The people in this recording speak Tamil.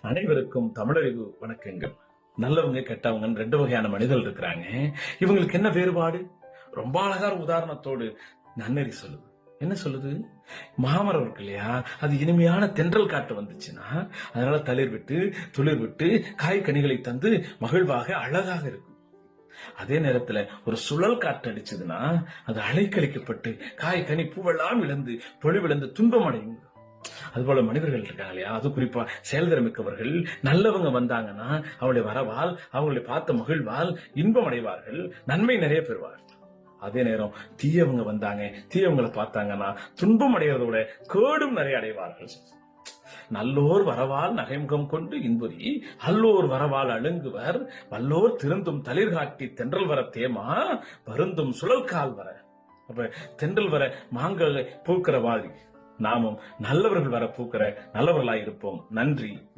அனைவருக்கும் தமிழறிவு வணக்கங்கள். நல்லவங்க கெட்டவங்க ரெண்டு வகையான மனிதர்கள் இருக்கிறாங்க. இவங்களுக்கு என்ன வேறுபாடு? ரொம்ப அழகான உதாரணத்தோடு நன்னறி சொல்லுது. என்ன சொல்லுது? மாமரம் இருக்கு இல்லையா? அது இனிமையான தென்றல் காட்டு வந்துச்சுன்னா அதனால தளிர் விட்டு துளிர் விட்டு காய் கனிகளை தந்து மகிழ்வாக அழகாக இருக்கும். அதே நேரத்துல ஒரு சுழல் காற்று அடிச்சதுன்னா அது அலைக்கழிக்கப்பட்டு காய் கனி பூவெல்லாம் இழந்து பொழிவிழந்து துன்பம் அடையும் அதுபோல மனிதர்கள் இருக்காங்க இல்லையா? அது குறிப்பா செயல்திறமிக்கவர்கள் நல்லவங்க வந்தாங்கன்னா அவங்களுடைய வரவால் அவங்களை பார்த்த மகிழ்வால் இன்பம் அடைவார்கள் நன்மை நிறைய பெறுவார்கள். அதே நேரம் தீயவங்க வந்தாங்க தீயவங்களை பார்த்தாங்கன்னா துன்பம் அடைகிறதோட கேடும் நிறைய அடைவார்கள். நல்லோர் வரவால் நகைமுகம் கொண்டு இன்புரி அல்லோர் வரவால் அழுங்குவர் வல்லோர் திருந்தும் தளிர் காட்டி தென்றல் வர தேமா வருந்தும் சுழல்கால் வர. அப்ப தென்றல் வர மாங்காய் பூக்கிற மாதிரி நாமும் நல்லவர்கள் வர பூக்கிற நல்லவர்களாய் இருப்போம். நன்றி.